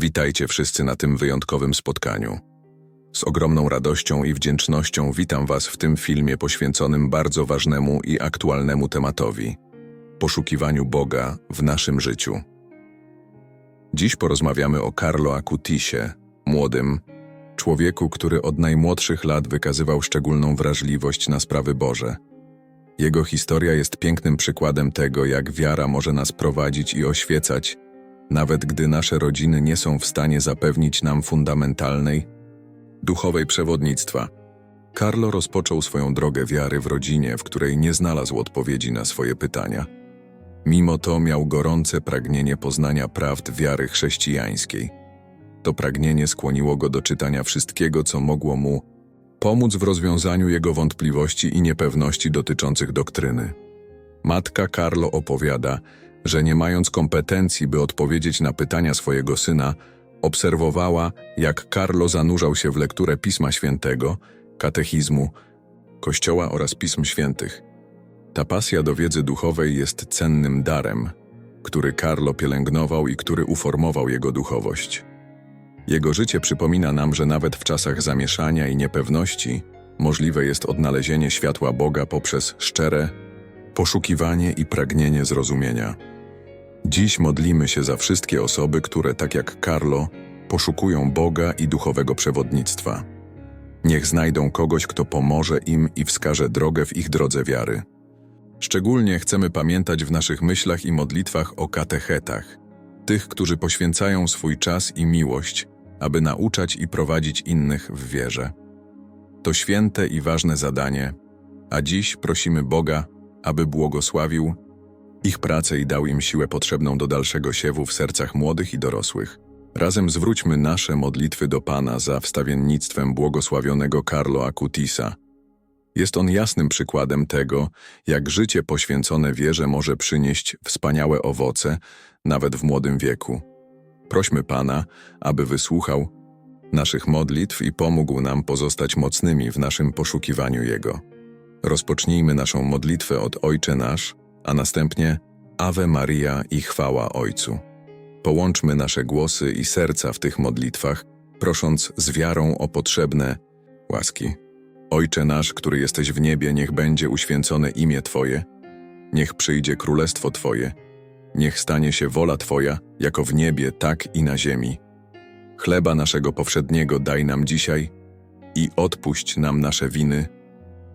Witajcie wszyscy na tym wyjątkowym spotkaniu. Z ogromną radością i wdzięcznością witam Was w tym filmie poświęconym bardzo ważnemu i aktualnemu tematowi poszukiwaniu Boga w naszym życiu. Dziś porozmawiamy o Carlo Acutisie, młodym człowieku, który od najmłodszych lat wykazywał szczególną wrażliwość na sprawy Boże. Jego historia jest pięknym przykładem tego, jak wiara może nas prowadzić i oświecać, nawet gdy nasze rodziny nie są w stanie zapewnić nam fundamentalnej, duchowej przewodnictwa. Carlo rozpoczął swoją drogę wiary w rodzinie, w której nie znalazł odpowiedzi na swoje pytania. Mimo to miał gorące pragnienie poznania prawd wiary chrześcijańskiej. To pragnienie skłoniło go do czytania wszystkiego, co mogło mu pomóc w rozwiązaniu jego wątpliwości i niepewności dotyczących doktryny. Matka Carlo opowiada, że nie mając kompetencji, by odpowiedzieć na pytania swojego syna, obserwowała, jak Carlo zanurzał się w lekturę Pisma Świętego, katechizmu, Kościoła oraz Pism Świętych. Ta pasja do wiedzy duchowej jest cennym darem, który Carlo pielęgnował i który uformował jego duchowość. Jego życie przypomina nam, że nawet w czasach zamieszania i niepewności możliwe jest odnalezienie światła Boga poprzez szczere poszukiwanie i pragnienie zrozumienia. Dziś modlimy się za wszystkie osoby, które, tak jak Carlo, poszukują Boga i duchowego przewodnictwa. Niech znajdą kogoś, kto pomoże im i wskaże drogę w ich drodze wiary. Szczególnie chcemy pamiętać w naszych myślach i modlitwach o katechetach, tych, którzy poświęcają swój czas i miłość, aby nauczać i prowadzić innych w wierze. To święte i ważne zadanie, a dziś prosimy Boga, aby błogosławił ich pracę i dał im siłę potrzebną do dalszego siewu w sercach młodych i dorosłych. Razem zwróćmy nasze modlitwy do Pana za wstawiennictwem błogosławionego Carlo Acutisa. Jest on jasnym przykładem tego, jak życie poświęcone wierze może przynieść wspaniałe owoce, nawet w młodym wieku. Prośmy Pana, aby wysłuchał naszych modlitw i pomógł nam pozostać mocnymi w naszym poszukiwaniu Jego. Rozpocznijmy naszą modlitwę od Ojcze Nasz, a następnie Ave Maria i chwała Ojcu. Połączmy nasze głosy i serca w tych modlitwach, prosząc z wiarą o potrzebne łaski. Ojcze nasz, który jesteś w niebie, niech będzie uświęcone imię Twoje, niech przyjdzie królestwo Twoje, niech stanie się wola Twoja, jako w niebie, tak i na ziemi. Chleba naszego powszedniego daj nam dzisiaj i odpuść nam nasze winy,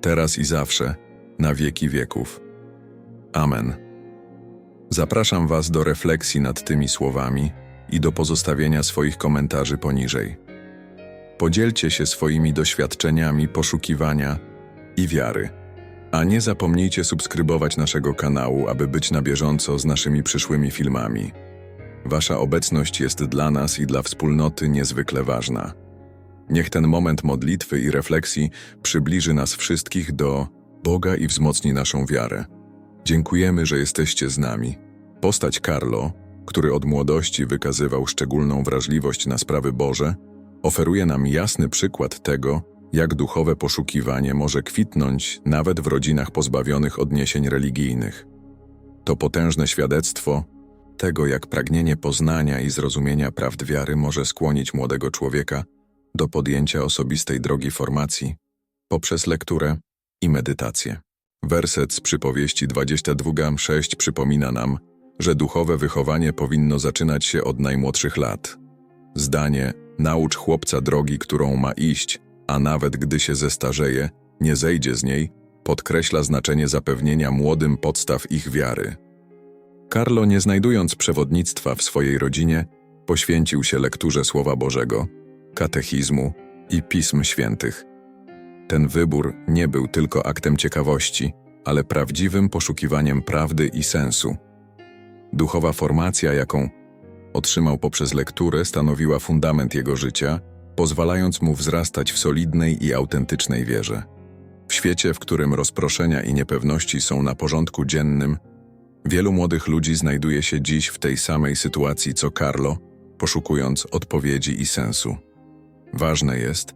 teraz i zawsze, na wieki wieków. Amen. Zapraszam Was do refleksji nad tymi słowami i do pozostawienia swoich komentarzy poniżej. Podzielcie się swoimi doświadczeniami poszukiwania i wiary. A nie zapomnijcie subskrybować naszego kanału, aby być na bieżąco z naszymi przyszłymi filmami. Wasza obecność jest dla nas i dla wspólnoty niezwykle ważna. Niech ten moment modlitwy i refleksji przybliży nas wszystkich do Boga i wzmocni naszą wiarę. Dziękujemy, że jesteście z nami. Postać Carlo, który od młodości wykazywał szczególną wrażliwość na sprawy Boże, oferuje nam jasny przykład tego, jak duchowe poszukiwanie może kwitnąć nawet w rodzinach pozbawionych odniesień religijnych. To potężne świadectwo tego, jak pragnienie poznania i zrozumienia prawd wiary może skłonić młodego człowieka do podjęcia osobistej drogi formacji poprzez lekturę i medytację. Werset z przypowieści 22:6 przypomina nam, że duchowe wychowanie powinno zaczynać się od najmłodszych lat. Zdanie naucz chłopca drogi, którą ma iść, a nawet gdy się zestarzeje, nie zejdzie z niej, podkreśla znaczenie zapewnienia młodym podstaw ich wiary. Carlo, nie znajdując przewodnictwa w swojej rodzinie, poświęcił się lekturze Słowa Bożego, katechizmu i pism świętych. Ten wybór nie był tylko aktem ciekawości, ale prawdziwym poszukiwaniem prawdy i sensu. Duchowa formacja, jaką otrzymał poprzez lekturę, stanowiła fundament jego życia, pozwalając mu wzrastać w solidnej i autentycznej wierze. W świecie, w którym rozproszenia i niepewności są na porządku dziennym, wielu młodych ludzi znajduje się dziś w tej samej sytuacji co Carlo, poszukując odpowiedzi i sensu. Ważne jest,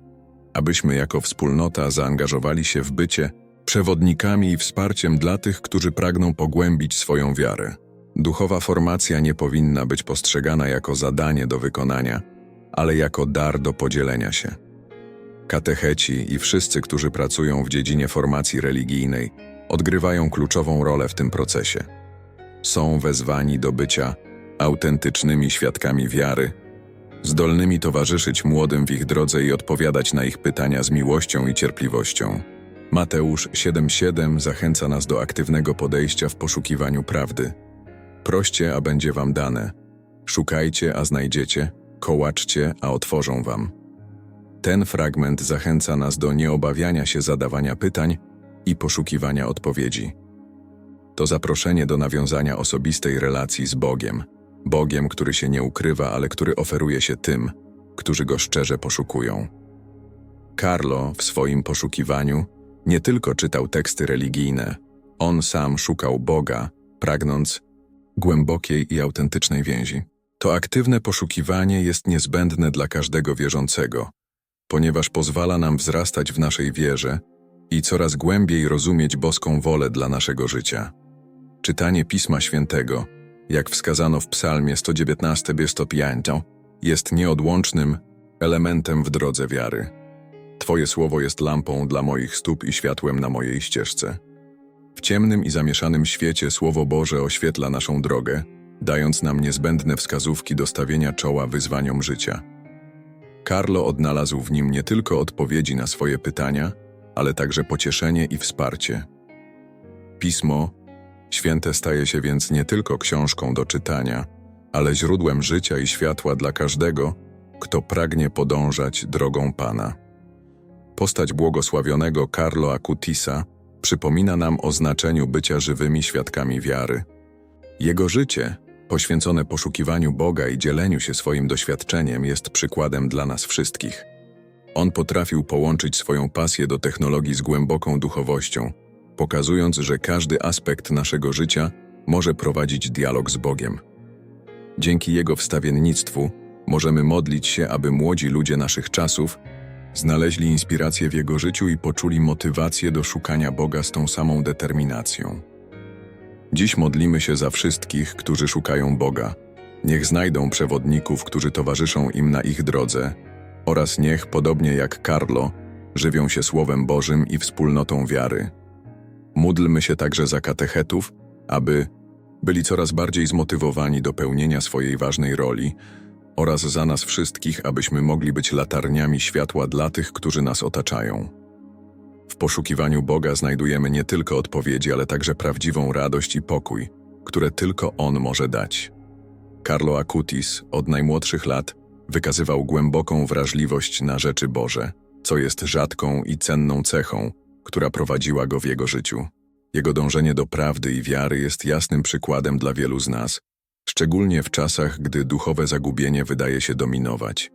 abyśmy jako wspólnota zaangażowali się w bycie przewodnikami i wsparciem dla tych, którzy pragną pogłębić swoją wiarę. Duchowa formacja nie powinna być postrzegana jako zadanie do wykonania, ale jako dar do podzielenia się. Katecheci i wszyscy, którzy pracują w dziedzinie formacji religijnej, odgrywają kluczową rolę w tym procesie. Są wezwani do bycia autentycznymi świadkami wiary, zdolnymi towarzyszyć młodym w ich drodze i odpowiadać na ich pytania z miłością i cierpliwością. Mateusz 7:7 zachęca nas do aktywnego podejścia w poszukiwaniu prawdy. Proście, a będzie wam dane. Szukajcie, a znajdziecie. Kołaczcie, a otworzą wam. Ten fragment zachęca nas do nieobawiania się zadawania pytań i poszukiwania odpowiedzi. To zaproszenie do nawiązania osobistej relacji z Bogiem. Bogiem, który się nie ukrywa, ale który oferuje się tym, którzy go szczerze poszukują. Carlo w swoim poszukiwaniu nie tylko czytał teksty religijne, on sam szukał Boga, pragnąc głębokiej i autentycznej więzi. To aktywne poszukiwanie jest niezbędne dla każdego wierzącego, ponieważ pozwala nam wzrastać w naszej wierze i coraz głębiej rozumieć boską wolę dla naszego życia. Czytanie Pisma Świętego, jak wskazano w Psalmie 119 jest nieodłącznym elementem w drodze wiary. Twoje słowo jest lampą dla moich stóp i światłem na mojej ścieżce. W ciemnym i zamieszanym świecie Słowo Boże oświetla naszą drogę, dając nam niezbędne wskazówki do stawienia czoła wyzwaniom życia. Carlo odnalazł w nim nie tylko odpowiedzi na swoje pytania, ale także pocieszenie i wsparcie. Pismo święte staje się więc nie tylko książką do czytania, ale źródłem życia i światła dla każdego, kto pragnie podążać drogą Pana. Postać błogosławionego Carlo Acutisa przypomina nam o znaczeniu bycia żywymi świadkami wiary. Jego życie, poświęcone poszukiwaniu Boga i dzieleniu się swoim doświadczeniem, jest przykładem dla nas wszystkich. On potrafił połączyć swoją pasję do technologii z głęboką duchowością, pokazując, że każdy aspekt naszego życia może prowadzić dialog z Bogiem. Dzięki jego wstawiennictwu możemy modlić się, aby młodzi ludzie naszych czasów znaleźli inspirację w jego życiu i poczuli motywację do szukania Boga z tą samą determinacją. Dziś modlimy się za wszystkich, którzy szukają Boga. Niech znajdą przewodników, którzy towarzyszą im na ich drodze, oraz niech, podobnie jak Carlo, żywią się Słowem Bożym i wspólnotą wiary. Módlmy się także za katechetów, aby byli coraz bardziej zmotywowani do pełnienia swojej ważnej roli oraz za nas wszystkich, abyśmy mogli być latarniami światła dla tych, którzy nas otaczają. W poszukiwaniu Boga znajdujemy nie tylko odpowiedzi, ale także prawdziwą radość i pokój, które tylko On może dać. Carlo Acutis od najmłodszych lat wykazywał głęboką wrażliwość na rzeczy Boże, co jest rzadką i cenną cechą, która prowadziła go w jego życiu. Jego dążenie do prawdy i wiary jest jasnym przykładem dla wielu z nas, szczególnie w czasach, gdy duchowe zagubienie wydaje się dominować.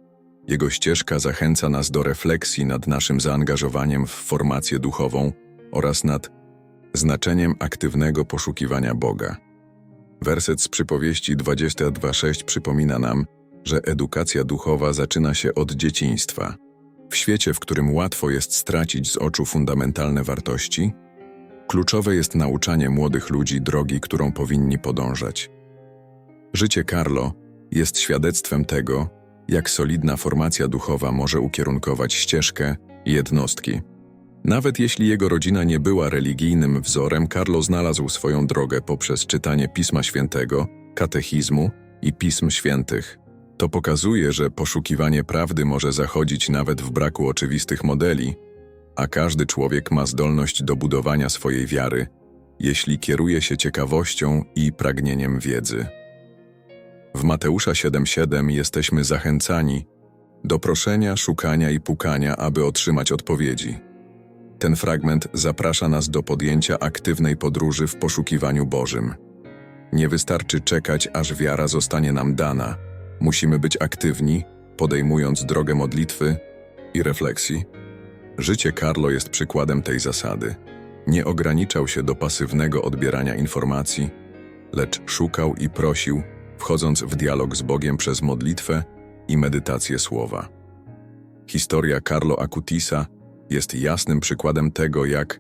Jego ścieżka zachęca nas do refleksji nad naszym zaangażowaniem w formację duchową oraz nad znaczeniem aktywnego poszukiwania Boga. Werset z przypowieści 22:6 przypomina nam, że edukacja duchowa zaczyna się od dzieciństwa. W świecie, w którym łatwo jest stracić z oczu fundamentalne wartości, kluczowe jest nauczanie młodych ludzi drogi, którą powinni podążać. Życie Carlo jest świadectwem tego, jak solidna formacja duchowa może ukierunkować ścieżkę jednostki. Nawet jeśli jego rodzina nie była religijnym wzorem, Carlo znalazł swoją drogę poprzez czytanie Pisma Świętego, katechizmu i Pism Świętych. To pokazuje, że poszukiwanie prawdy może zachodzić nawet w braku oczywistych modeli, a każdy człowiek ma zdolność do budowania swojej wiary, jeśli kieruje się ciekawością i pragnieniem wiedzy. W Mateusza 7:7 jesteśmy zachęcani do proszenia, szukania i pukania, aby otrzymać odpowiedzi. Ten fragment zaprasza nas do podjęcia aktywnej podróży w poszukiwaniu Bożym. Nie wystarczy czekać, aż wiara zostanie nam dana – Musimy być aktywni, podejmując drogę modlitwy i refleksji. Życie Carlo jest przykładem tej zasady. Nie ograniczał się do pasywnego odbierania informacji, lecz szukał i prosił, wchodząc w dialog z Bogiem przez modlitwę i medytację słowa. Historia Carlo Acutisa jest jasnym przykładem tego, jak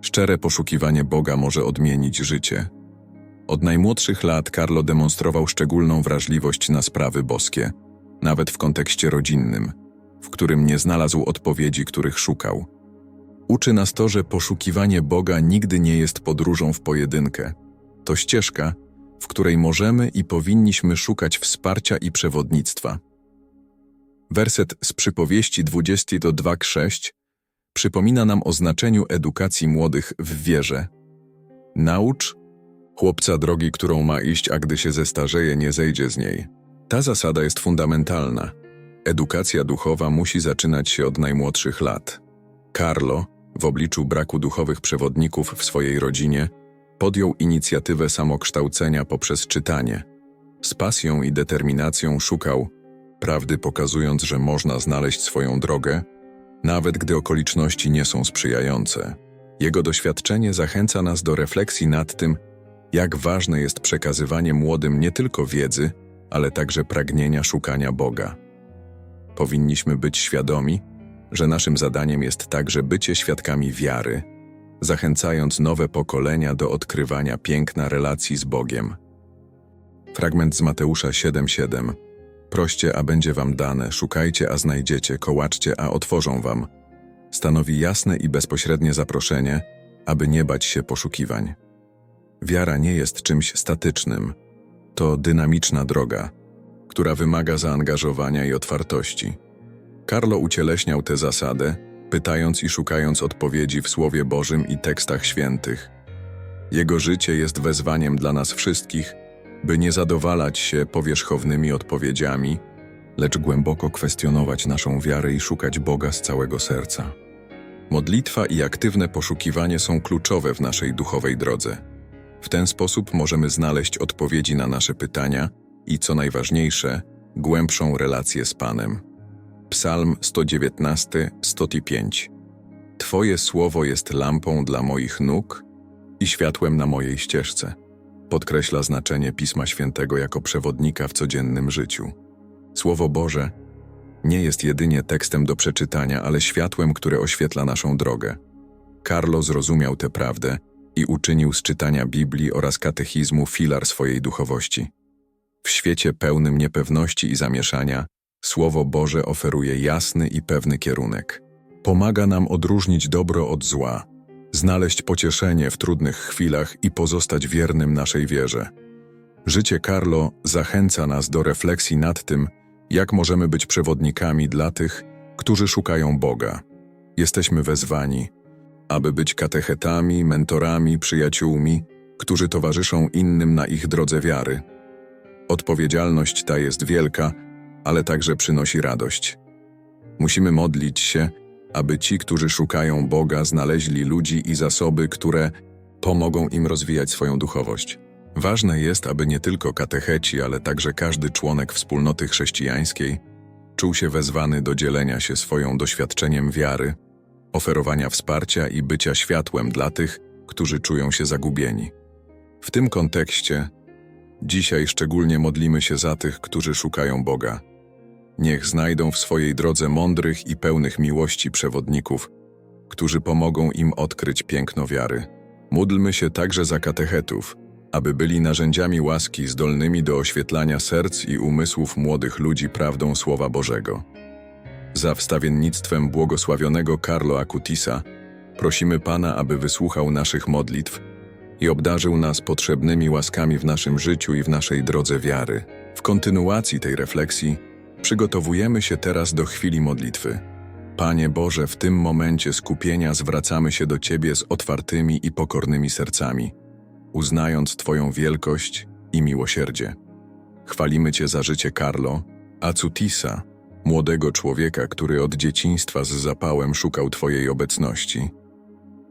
szczere poszukiwanie Boga może odmienić życie. Od najmłodszych lat Carlo demonstrował szczególną wrażliwość na sprawy boskie, nawet w kontekście rodzinnym, w którym nie znalazł odpowiedzi, których szukał. Uczy nas to, że poszukiwanie Boga nigdy nie jest podróżą w pojedynkę. To ścieżka, w której możemy i powinniśmy szukać wsparcia i przewodnictwa. Werset z przypowieści 20 do 2:6 przypomina nam o znaczeniu edukacji młodych w wierze. Naucz chłopca drogi, którą ma iść, a gdy się zestarzeje, nie zejdzie z niej. Ta zasada jest fundamentalna. Edukacja duchowa musi zaczynać się od najmłodszych lat. Carlo, w obliczu braku duchowych przewodników w swojej rodzinie, podjął inicjatywę samokształcenia poprzez czytanie. Z pasją i determinacją szukał prawdy, pokazując, że można znaleźć swoją drogę, nawet gdy okoliczności nie są sprzyjające. Jego doświadczenie zachęca nas do refleksji nad tym, jak ważne jest przekazywanie młodym nie tylko wiedzy, ale także pragnienia szukania Boga. Powinniśmy być świadomi, że naszym zadaniem jest także bycie świadkami wiary, zachęcając nowe pokolenia do odkrywania piękna relacji z Bogiem. Fragment z Mateusza 7:7 Proście, a będzie wam dane, szukajcie, a znajdziecie, kołaczcie, a otworzą wam. Stanowi jasne i bezpośrednie zaproszenie, aby nie bać się poszukiwań. Wiara nie jest czymś statycznym. To dynamiczna droga, która wymaga zaangażowania i otwartości. Carlo ucieleśniał tę zasadę, pytając i szukając odpowiedzi w Słowie Bożym i tekstach świętych. Jego życie jest wezwaniem dla nas wszystkich, by nie zadowalać się powierzchownymi odpowiedziami, lecz głęboko kwestionować naszą wiarę i szukać Boga z całego serca. Modlitwa i aktywne poszukiwanie są kluczowe w naszej duchowej drodze. W ten sposób możemy znaleźć odpowiedzi na nasze pytania i, co najważniejsze, głębszą relację z Panem. Psalm 119, 105 Twoje słowo jest lampą dla moich nóg i światłem na mojej ścieżce podkreśla znaczenie Pisma Świętego jako przewodnika w codziennym życiu. Słowo Boże nie jest jedynie tekstem do przeczytania, ale światłem, które oświetla naszą drogę. Carlo zrozumiał tę prawdę i uczynił z czytania Biblii oraz katechizmu filar swojej duchowości. W świecie pełnym niepewności i zamieszania, Słowo Boże oferuje jasny i pewny kierunek. Pomaga nam odróżnić dobro od zła, znaleźć pocieszenie w trudnych chwilach i pozostać wiernym naszej wierze. Życie Carlo zachęca nas do refleksji nad tym, jak możemy być przewodnikami dla tych, którzy szukają Boga. Jesteśmy wezwani, aby być katechetami, mentorami, przyjaciółmi, którzy towarzyszą innym na ich drodze wiary. Odpowiedzialność ta jest wielka, ale także przynosi radość. Musimy modlić się, aby ci, którzy szukają Boga, znaleźli ludzi i zasoby, które pomogą im rozwijać swoją duchowość. Ważne jest, aby nie tylko katecheci, ale także każdy członek wspólnoty chrześcijańskiej czuł się wezwany do dzielenia się swoją doświadczeniem wiary, oferowania wsparcia i bycia światłem dla tych, którzy czują się zagubieni. W tym kontekście dzisiaj szczególnie modlimy się za tych, którzy szukają Boga – Niech znajdą w swojej drodze mądrych i pełnych miłości przewodników, którzy pomogą im odkryć piękno wiary. Módlmy się także za katechetów, aby byli narzędziami łaski zdolnymi do oświetlania serc i umysłów młodych ludzi prawdą Słowa Bożego. Za wstawiennictwem błogosławionego Carlo Acutisa prosimy Pana, aby wysłuchał naszych modlitw i obdarzył nas potrzebnymi łaskami w naszym życiu i w naszej drodze wiary. W kontynuacji tej refleksji Przygotowujemy się teraz do chwili modlitwy. Panie Boże, w tym momencie skupienia zwracamy się do Ciebie z otwartymi i pokornymi sercami, uznając Twoją wielkość i miłosierdzie. Chwalimy Cię za życie Carlo, Acutisa, młodego człowieka, który od dzieciństwa z zapałem szukał Twojej obecności.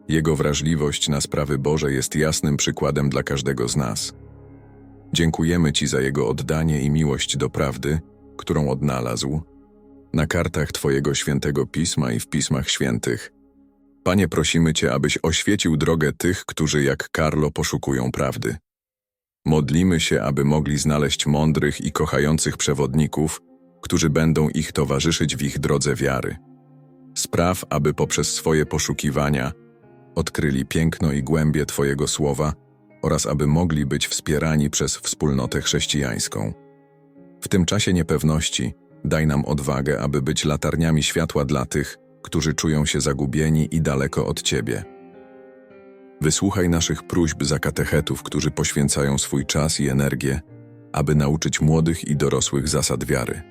Jego wrażliwość na sprawy Boże jest jasnym przykładem dla każdego z nas. Dziękujemy Ci za Jego oddanie i miłość do prawdy, którą odnalazł na kartach Twojego świętego pisma i w pismach świętych. Panie, prosimy Cię, abyś oświecił drogę tych, którzy jak Karlo poszukują prawdy. Modlimy się, aby mogli znaleźć mądrych i kochających przewodników, którzy będą ich towarzyszyć w ich drodze wiary. Spraw, aby poprzez swoje poszukiwania odkryli piękno i głębie Twojego słowa oraz aby mogli być wspierani przez wspólnotę chrześcijańską. W tym czasie niepewności daj nam odwagę, aby być latarniami światła dla tych, którzy czują się zagubieni i daleko od Ciebie. Wysłuchaj naszych próśb za katechetów, którzy poświęcają swój czas i energię, aby nauczyć młodych i dorosłych zasad wiary.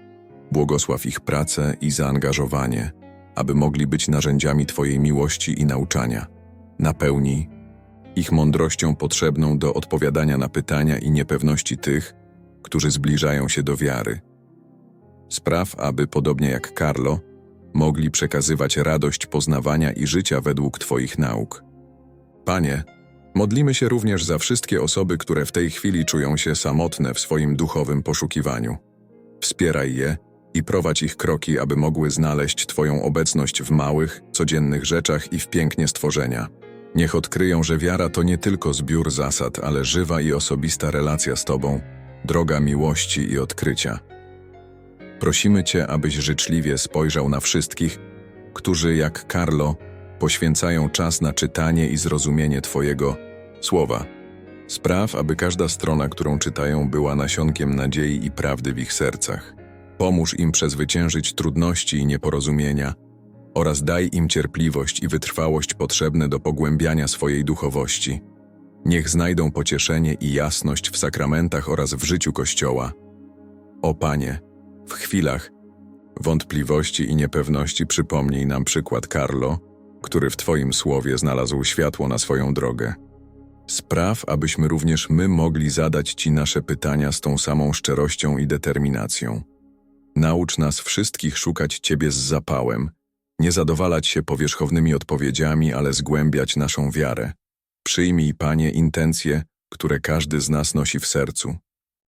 Błogosław ich pracę i zaangażowanie, aby mogli być narzędziami Twojej miłości i nauczania. Napełnij ich mądrością potrzebną do odpowiadania na pytania i niepewności tych, którzy zbliżają się do wiary. Spraw, aby podobnie jak Carlo, mogli przekazywać radość poznawania i życia według Twoich nauk. Panie, modlimy się również za wszystkie osoby, które w tej chwili czują się samotne w swoim duchowym poszukiwaniu. Wspieraj je i prowadź ich kroki, aby mogły znaleźć Twoją obecność w małych, codziennych rzeczach i w pięknie stworzenia. Niech odkryją, że wiara to nie tylko zbiór zasad, ale żywa i osobista relacja z Tobą, droga miłości i odkrycia. Prosimy Cię, abyś życzliwie spojrzał na wszystkich, którzy, jak Carlo, poświęcają czas na czytanie i zrozumienie Twojego słowa. Spraw, aby każda strona, którą czytają, była nasionkiem nadziei i prawdy w ich sercach. Pomóż im przezwyciężyć trudności i nieporozumienia oraz daj im cierpliwość i wytrwałość potrzebne do pogłębiania swojej duchowości. Niech znajdą pocieszenie i jasność w sakramentach oraz w życiu Kościoła. O Panie, w chwilach wątpliwości i niepewności przypomnij nam przykład Carlo, który w Twoim słowie znalazł światło na swoją drogę. Spraw, abyśmy również my mogli zadać Ci nasze pytania z tą samą szczerością i determinacją. Naucz nas wszystkich szukać Ciebie z zapałem, nie zadowalać się powierzchownymi odpowiedziami, ale zgłębiać naszą wiarę. Przyjmij, Panie, intencje, które każdy z nas nosi w sercu.